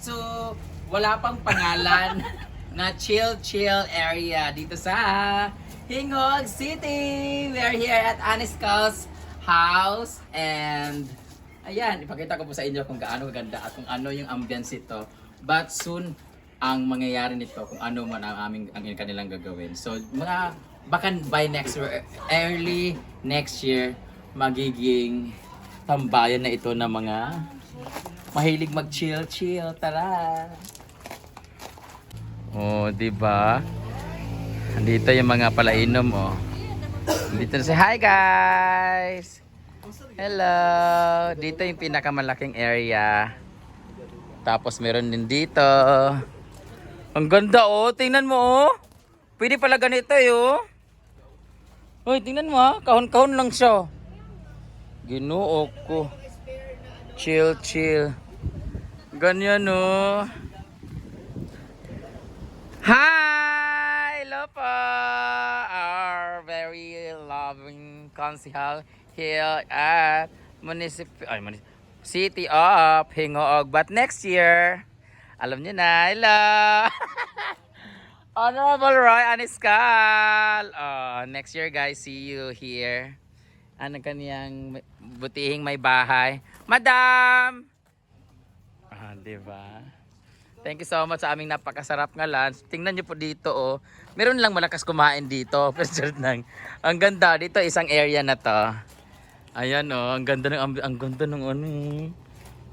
to wala pang pangalan na chill chill area dito sa Hingog City. We are here at Aniscal's house and ayan, ipakita ko po sa inyo kung gaano kaganda at kung ano yung ambience ito. But soon, ang mangyayari nito kung ano man ang aming ang kanilang gagawin. So, mga baka by next year, early next year, magiging tambayan na ito ng mga mahilig mag-chill-chill. Tara! Oh, di ba? Andito yung mga palainom, oh. Dito na si Hi guys! Hello! Dito yung pinakamalaking area. Tapos meron din dito. Ang ganda oh, tingnan mo oh. Pwede pala ganito eh oh. Hoy, tingnan mo ah, kahon-kahon lang siya. Ginoo ko. Chill, chill. Ganyan oh. Hi! Hello po! Our very loving council here at Municipal, City of Hingoog. But next year, alam niyo na, hello! Honorable Roy Aniscal! Oh, next year guys, see you here. Ano kaniyang butihing may bahay. Madam! Ah, di ba? Thank you so much sa aming napakasarap nga lunch. Tingnan niyo po dito oh. Meron lang malakas kumain dito. Pero nang ang ganda dito isang area na to. Ayan oh, ang ganda ng ambi- ang ganda ng ano.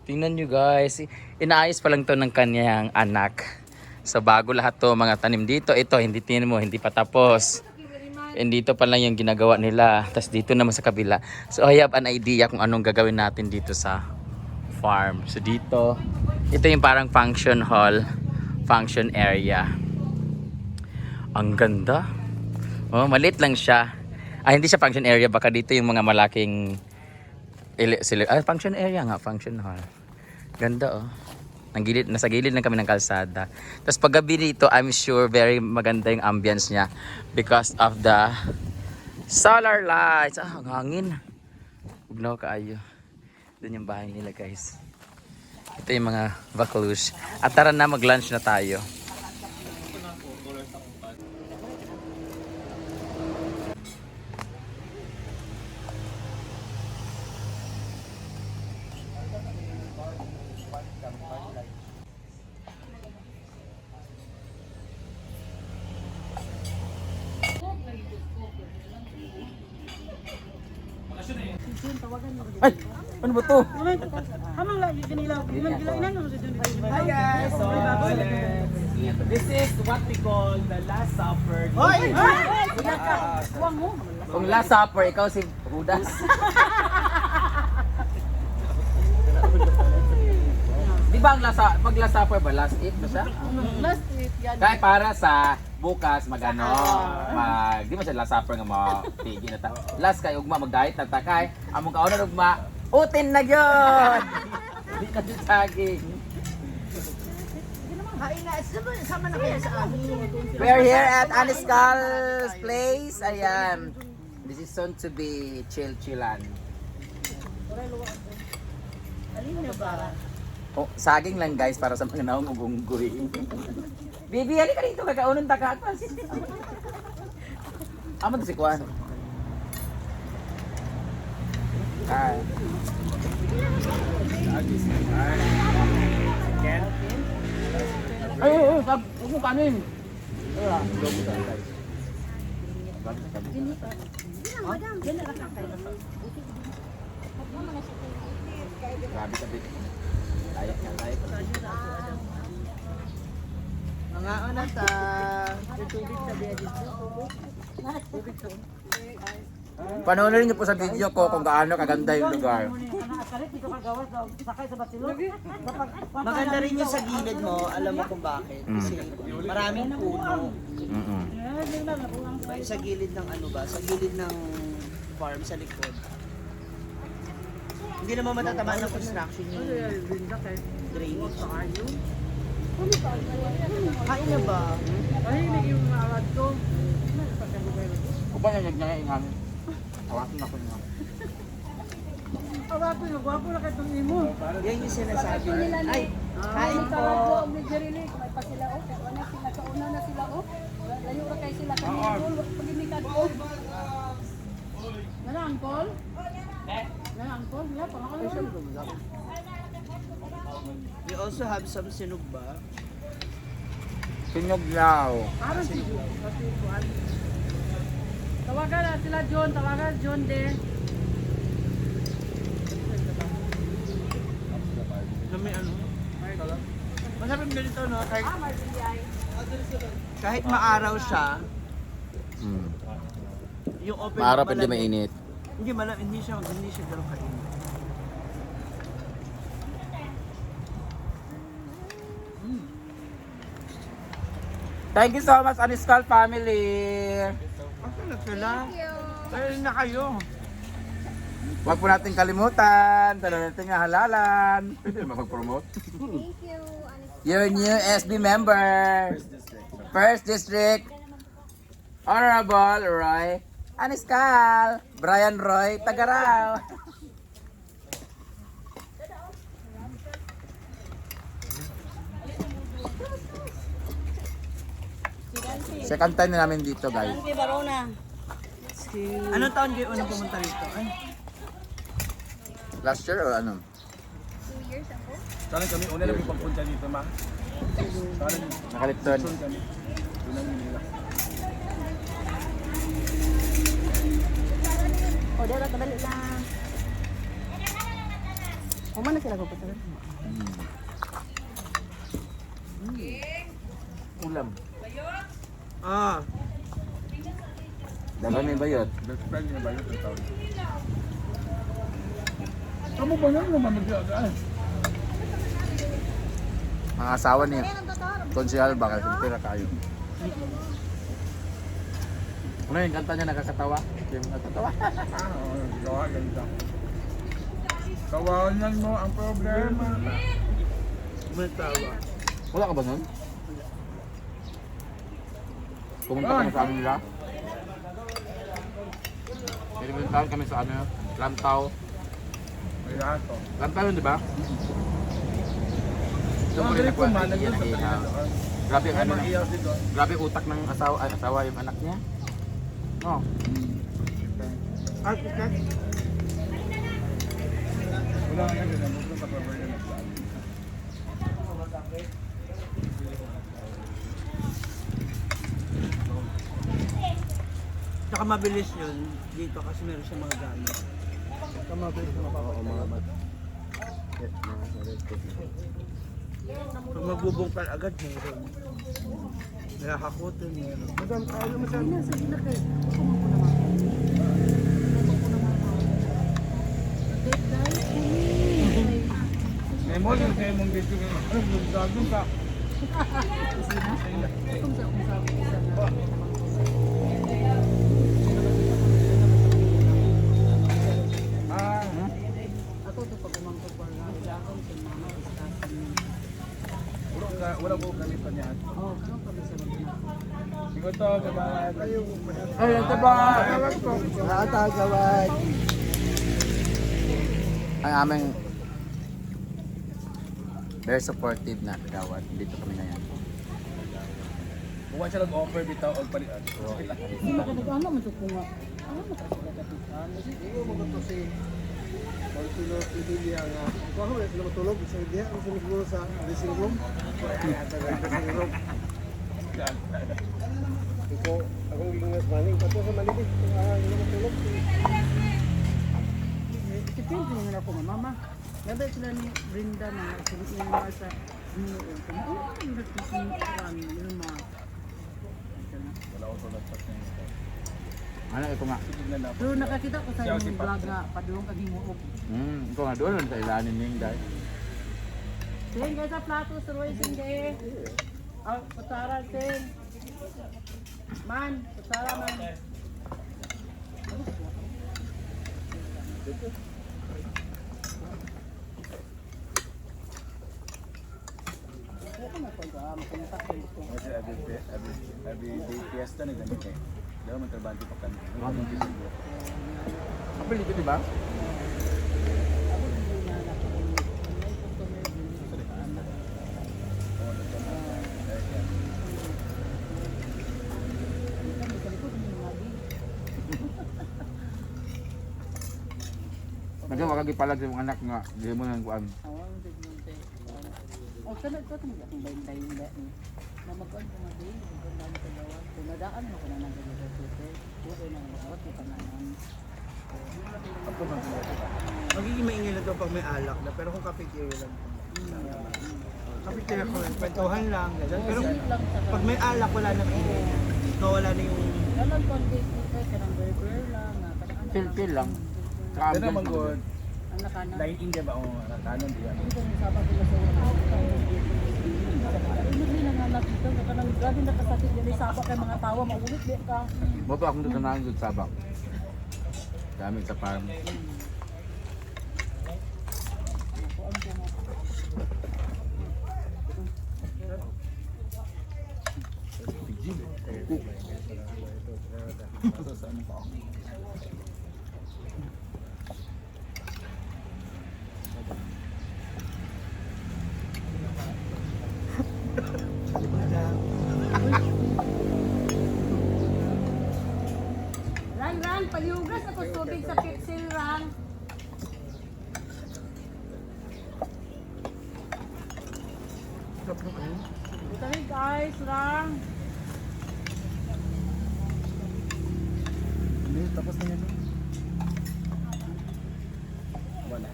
Tingnan niyo guys. Inaayos pa lang to ng kanyang anak. So bago lahat to mga tanim dito. Ito hindi tingnan mo, hindi pa tapos. And dito pa lang yung ginagawa nila. Tapos dito naman sa kabila. So I have an idea kung anong gagawin natin dito sa farm. So dito, ito yung parang function hall, function area. Ang ganda. Oh, malit lang siya. Ah, hindi siya function area, baka dito yung mga malaking ah, function area nga, function hall. Ganda oh. Ang gilid, nasa gilid lang kami ng kalsada. Tapos paggabi dito, I'm sure very maganda yung ambience niya because of the solar lights. Ah, ang hangin. Bugnaw kaayo. Doon yung bahay nila guys. Ito yung mga baklus. At tara na mag-lunch na tayo. Ay! Ano ba to? Hamang lagi dun. Hi guys! So, this is what we call the Last Supper. Hoy! Kung last supper, ikaw si Judas. Di ba ang last, pag last supper ba, last eat ba siya? Last yan. Kaya para sa bukas magano mag di mo siya last supper nga mapigi na ta. Last kay ugma mag-diet na ta kay among kauna ugma utin na gyud. Di na siya saging. Hain na. Sama, sama na kaya sa amin. We're here at Aniscal's place. Ayan. This is soon to be chill chillan. Alin na ba? Oh, saging lang guys para sa mga naong ugunggoy. Bibi, halika dito kagaunon ta ka. Amo to si Kwan. Ay, ay, ay, sab, huwag mo kanin. Wala. Grabe ka, Bibi. Layak nga, layak. Mga una ta. Tubig sa biya dito. Panoorin niyo po sa video ko kung gaano kaganda yung lugar. Maganda rin yung sa gilid mo, alam mo kung bakit. Kasi maraming puno. Mm-mm. Sa gilid ng ano ba? Sa gilid ng farm sa likod. Hindi naman matatamaan ng construction yung drainage. Kain na ba? Kung ba niya niya yung amin? Hawakin ako niya. Awapo na, gwapo na katong imo. Yan yung sinasabi. Ay, kain po. Ni Jerry may pa sila o. Kaya na sila, kauna na sila o. Layo ra kay sila kanina. Pag imikan o. Nana, angkol? Nana, angkol? Wala, pangalan. You also have some sinugba. Pinuglaw. Aron si Tawagan na sila John, tawagan John din. Na may ano? Masarap ganito, no? Kahit, kahit maaraw siya, Mm. yung open Maaraw hindi mainit. Hindi malam, hindi siya, hindi siya ganun kainit. Thank you so much, Aniskal family. Ako na sila. Na kayo. Huwag po natin kalimutan. Tala natin nga halalan. Pwede naman mag-promote. Thank you. Your new SB member. First District. Honorable Roy. Aniskal. Brian Roy. Tagaraw. Second time na namin dito guys. Anong taon kayo unang pumunta rito? Ay, Last year or ano? Sana kami una lang yung pagpunta dito, ma. Sana Nakalipton. kami. Unang nila. O, dara kadali na. Uma na sila pupunta. Ulam. Ah, Dagan may bayot. Best friend niya ba yun? Kamu ba nga naman mag-agaan? Mga asawa ni Konsihal ba kasi pira kayo. Ano yung kanta niya nakakatawa? Yung nakakatawa. Ah, oo. Gawa, ganda. Kawanan mo ang problema. may tawa. Wala ka ba nun? Pumunta kami sa amin nila. May pumuntahan kami sa ano, Lantaw. Lantaw yun, di ba? Doon ko rin nakuha ng. Pilipinas. Grabe ang ano, iyaw grabe utak ng asawa, ay asawa yung anak niya. No. Architect? Wala nga yan, ganun. Huwag sa paper yan. Tsaka mabilis yun dito kasi meron siya mga gamit. Tsaka mabilis na mapapagawa. Pag magbubungkal agad, meron. Nakakakutin, meron. Madam, ayaw mo sa Sige na, sige na kay. Ako mo po naman. Ako naman. Date guys, kuni. May mo yung kayo mong dito. Ano, lugdadong ka. Kung sa kung sa na. Wala ka, ko ganito niya. Oh, kanong kami sa mga. Siguro to. Kayo, Ay, ito ba? Nakatagawad. Ang aming very supportive na kagawad. Dito kami ngayon. Kung siya nag-offer bitaw o palitan. Hindi makadagano man to kung nga. Ano katatikan? Hindi mo to si Pag pinili ang Kung ako wala sila matulog sa idea, ang sa dressing room. Dressing room. Iko, akong gingas maning, pato sa. Ah, hindi na matulog. Depende ako nga, mama. Gabi sila ni Brenda na siniin mo sa New York. Ano yung nagsisimpan yung mga Wala ko sa kanya. Ano ito nga? Pero nakakita ko sa si vlog nga padulong kag himuog. Hmm, ito nga doon sa niya yung guys. Sing guys sa plato sa Roy sing de. Ah, patara sing. Man, patara man. Abi abi abi fiesta na ganito eh. Daw man trabaho pa kami. Kapil dito, di ba? Nagawa kag ipalag sa mga anak nga, di mo nang kuan. Oo, di mo. O kana to tong bayday ni. Na magkuan ko na din, kung dami ka gawa. Kung nadaan mo ko na nang gawin sa tete. Kung na nang magawat mo ka na nang. Magiging maingay na to pag may alak na, pero kung kapitiro lang. Kapitiro ko, kwentuhan lang, ganyan. Pero lang pag may alak, wala nang ingay. Nawala na yung... Kalang konti ko kanang burger lang. nga, kanang ano chill lang. Pero naman good. Ang nakana. Dahil India ba? Oo, nakanon diyan. Hindi ko sabag ko sa grabe nakasakit din sa apa kay mga tawa maulit di ka. Mo pa akong na sa sabak. Dami sa farm. Kaso sa ano pa ako. Tapos na yan. Wala.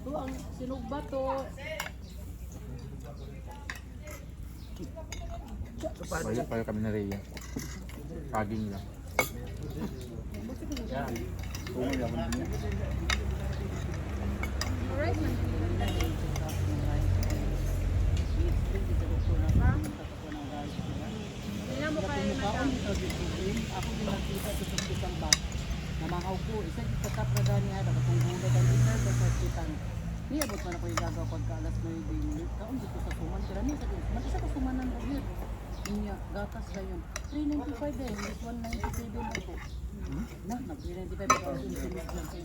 Ito ang sinugba to. Payo, payo kami na Rhea. Saging lang. Ako na niya. Tingnan mukhaon dito rin. Ako din nakita sa hospital ba. Namahaw ko. Isa yung katap na gani ha. Dapat kong gulat ang isa sa hospital. Niya abot man ako yung gagaw pagka alas 9 din. Kaon dito sa suman. Kaya niya sa Mag-isa ka sumanan ko yun. Niya, gatas na yun. 395 eh. Mas 197 ako. Na, nag-395 ako. Yung sinig lang kay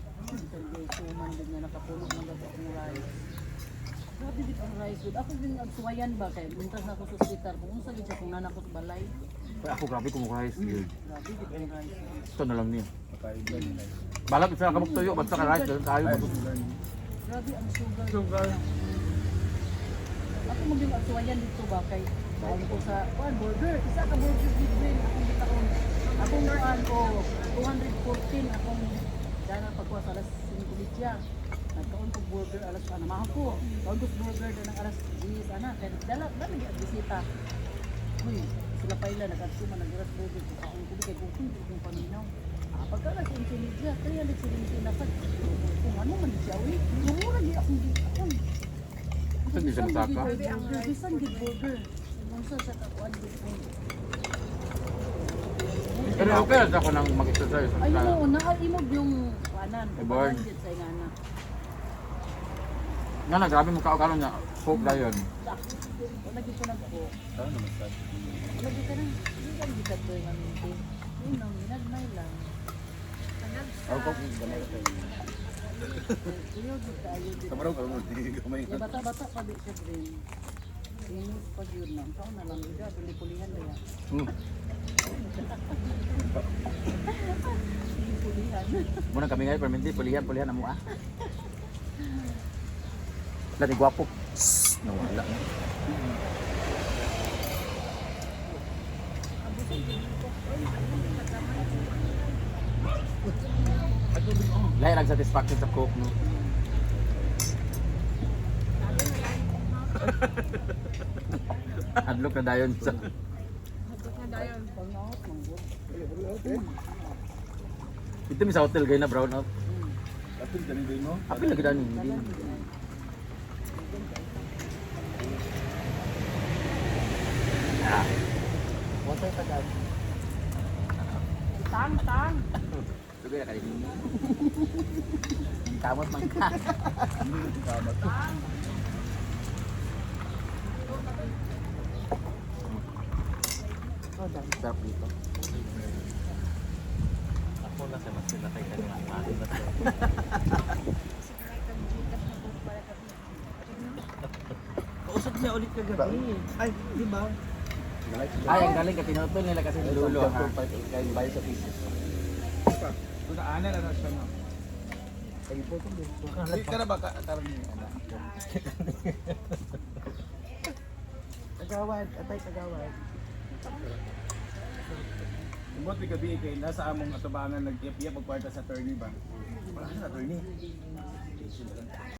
suman din niya nakapulog ng akong rice. Grabe din ang rice good. Ako din nagsuwayan ba kay mintas na ako sa hospital. Kung unsa gid siya kung nanakot balay. Kaya ako grabe kumukuha yung skill. Grabe gid ang rice. Ito na lang niya. Balap isa ka tuyo, basta ka rice, doon tayo. Ay. Grabe ang sugar. Sugar. Ako mo din nagsuwayan dito ba kay Bawal ko sa kuan burger. Isa ka burger gid rin akong gitaon. Akong nuan ko 214 akong dana pagkuha sa alas 5 litya. Nagkaon ko burger alas ano maha ko. Kaon ko sa burger na alas 10 ana kay dala dami gyud bisita. Uy, sila pa ila nag-asuma nag-iras burger ko kaon ko kay gutom kung paminaw. Ah, pagka alas 11 litya, kaya nagsiling na sa kung ano man siya uy. Yung mura di akong gitaon. Ito di siya masaka. Bisan gid burger. Unsa sa kakuan gid mo. Pero okay ako nang mag-exercise. Ay mo nakaimog yung kanan. Born. Gid sa ingana. Nga na, grabe mo kaakalan niya. Coke na yun. Wala gid ko? Wala gid ka nang hindi ka gid ka to yung aminti. Yun ang ginagmay lang. Ako ko tayo baraw ka mo, hindi kamay. Ya bata-bata pa di siya din. Inis pag yun lang. Saan na lang gid pili pulihan na. Pili pulihan. Muna kami ngayon, perminti, pulihan, pulihan na mo ah. Lati gwapo. Nawala na. Lahat ang satisfaction sa coke no. Adlock na dayon sa. Ito mi sa hotel gay na brown out. Apil galing din mo. Apil lagi dani. Tagad. Tang tang. Sige na kali. Kamot man ka. Oh, dami sarap dito. Ako na sa mas pinakay ka ng mga ba? Kausap niya ulit kagabi. Ay, di ba? Ay, ang galing ka tinutol nila kasi nilulo ha. Kaya bayo sa pieces. Kung naanan na siya no. Hindi ka na ba ka- karoon niya anak? Kagawad, atay kagawad. Umot ni gabi kay nasa among atubangan nag-iyap-iyap pagkwarta sa attorney ba? Wala na attorney.